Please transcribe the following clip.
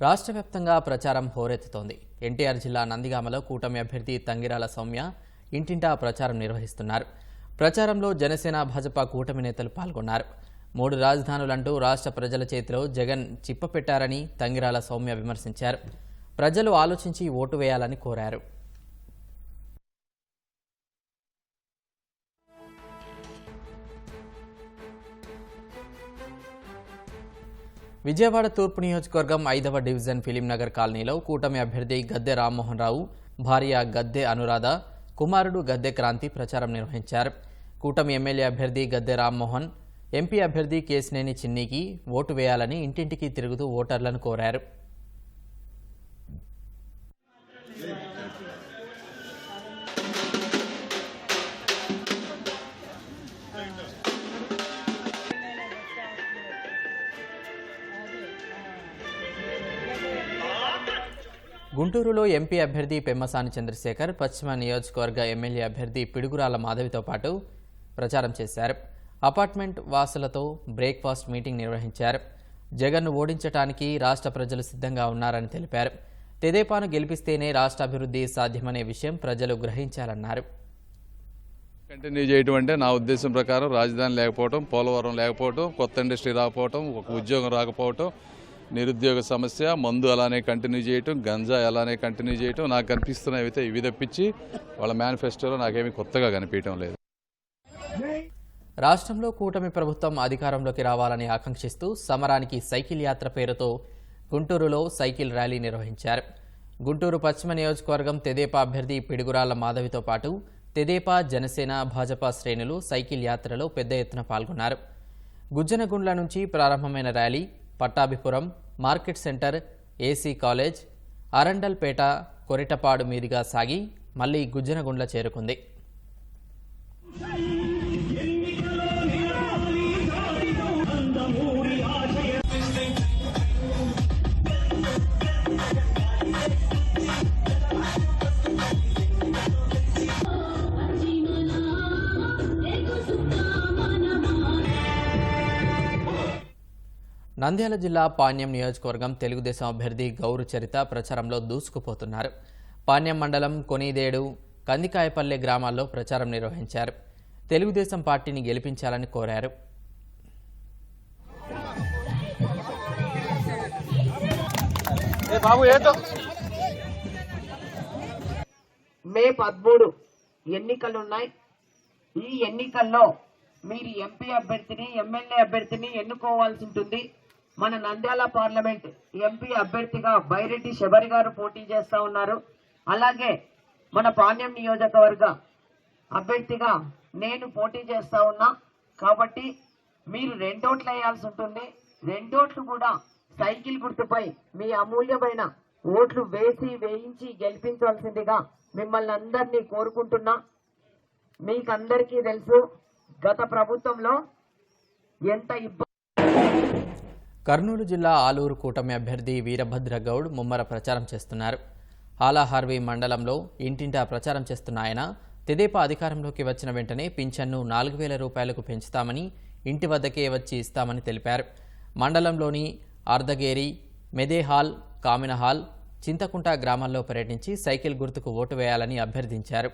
రాష్ట్ర వ్యాప్తంగా ప్రచారం హోరెత్తుతోంది. ఎన్టీఆర్ జిల్లా నందిగామలో కూటమి అభ్యర్థి తంగిరాల సౌమ్య ఇంటింటా ప్రచారం నిర్వహిస్తున్నారు. ప్రచారంలో జనసేన భాజపా కూటమి నేతలు పాల్గొన్నారు. మూడు రాజధానులంటూ రాష్ట్ర ప్రజల చేతిలో జగన్ చిప్పపెట్టారని తంగిరాల సౌమ్య విమర్శించారు. ప్రజలు ఆలోచించి ఓటు వేయాలని కోరారు. విజయవాడ తూర్పు నియోజకవర్గం ఐదవ డివిజన్ ఫిలింనగర్ కాలనీలో కూటమి అభ్యర్థి గద్దె రామ్మోహన్ రావు భార్య గద్దె అనురాధ కుమారుడు గద్దె క్రాంతి ప్రచారం నిర్వహించారు. కూటమి ఎమ్మెల్యే అభ్యర్థి గద్దె రామ్మోహన్ ఎంపీ అభ్యర్థి కేసినేని చిన్నికి ఓటు వేయాలని ఇంటింటికి తిరుగుతూ ఓటర్లను కోరారు. గుంటూరులో ఎంపీ అభ్యర్థి పెమ్మసాని చంద్రశేఖర్ పశ్చిమ నియోజకవర్గ ఎమ్మెల్యే అభ్యర్థి పిడుగురాల మాధవితో పాటు ప్రచారం చేశారు. అపార్ట్మెంట్ వాసులతో బ్రేక్ఫాస్ట్ మీటింగ్ నిర్వహించారు. జగన్ను ఓడించడానికి రాష్ట్ర ప్రజలు సిద్ధంగా ఉన్నారని తెలిపారు. తెదేపాను గెలిపిస్తేనే రాష్ట్ర అభివృద్ధి సాధ్యమనే విషయం ప్రజలు గ్రహించాలన్నారు. కంటిన్యూ చేయటం అంటే నా ఉద్దేశం ప్రకారం రాజధాని లేకపోవటం పోలవరం లేకపోవటం కొత్త ఇండస్ట్రీ రాకపోవటం ఒక ఉద్యోగం రాకపోవటం నిరుద్యోగ సమస్య మందు అలానే కంటిన్యూ చేయటం గంజా అలానే కంటిన్యూ చేయటం నాకు కనిపిస్తున్నవి అయితే ఇవి తప్పించి వాళ్ళ మేనిఫెస్టోలో నాకేమీ కొత్తగా కనిపించడం లేదు. రాష్ట్రంలో కూటమి ప్రభుత్వం అధికారంలోకి రావాలని ఆకాంక్షిస్తూ సమరానికి సైకిల్ యాత్ర పేరుతో గుంటూరులో సైకిల్ ర్యాలీ నిర్వహించారు. గుంటూరు పశ్చిమ నియోజకవర్గం తెదేపా అభ్యర్థి పిడుగురాళ్ళ మాధవితో పాటు తెదేపా జనసేన భాజపా శ్రేణులు సైకిల్ యాత్రలో పెద్ద ఎత్తున పాల్గొన్నారు. గుజ్జనగుండ్ల నుంచి ప్రారంభమైన rally Pattabhipuram market centre AC college Arundelpet Koritepadu మీదుగా సాగి మళ్ళీ గుజ్జనగుండ్ల చేరుకుంది. నంద్యాల జిల్లా పాణ్యం నియోజకవర్గం తెలుగుదేశం అభ్యర్థి గౌరు చరిత ప్రచారంలో దూసుకుపోతున్నారు. పాణ్యం మండలం కొనిదేడు కందికాయపల్లె గ్రామాల్లో ప్రచారం నిర్వహించారు. తెలుగుదేశం పార్టీని గెలిపించాలని కోరారు. మే పదమూడు ఎన్నికలు ఉన్నాయి ఈ ఎన్నికల్లో మీరు ఎంపీ అభ్యర్థిని ఎమ్మెల్యే అభ్యర్థిని ఎన్నుకోవాల్సి ఉంటుంది. మన నంద్యాల పార్లమెంట్ ఎంపీ అభ్యర్థిగా బైరెడ్డి శబరి గారు పోటీ చేస్తా ఉన్నారు. అలాగే మన పాణ్యం నియోజకవర్గ అభ్యర్థిగా నేను పోటీ చేస్తా ఉన్నా. కాబట్టి మీరు రెండోట్లు వేయాల్సి ఉంటుంది. రెండోట్లు కూడా సైకిల్ గుర్తుపై మీ అమూల్యమైన ఓట్లు వేసి వేయించి గెలిపించాల్సిందిగా మిమ్మల్ని అందరినీ కోరుకుంటున్నా. మీకందరికీ తెలుసు గత ప్రభుత్వంలో ఎంత ఇబ్బంది కర్నూలు జిల్లా ఆలూరు కూటమి అభ్యర్థి వీరభద్ర గౌడ్ ముమ్మర ప్రచారం చేస్తున్నారు. హాలాహార్వి మండలంలో ఇంటింటా ప్రచారం చేస్తున్న ఆయన తెదేపా అధికారంలోకి వచ్చిన వెంటనే పింఛన్ను నాలుగు వేల రూపాయలకు పెంచుతామని ఇంటి వద్దకే వచ్చి ఇస్తామని తెలిపారు. మండలంలోని అర్ధగేరి మెదేహాల్ కామినహాల్ చింతకుంట గ్రామాల్లో పర్యటించి సైకిల్ గుర్తుకు ఓటు వేయాలని అభ్యర్థించారు.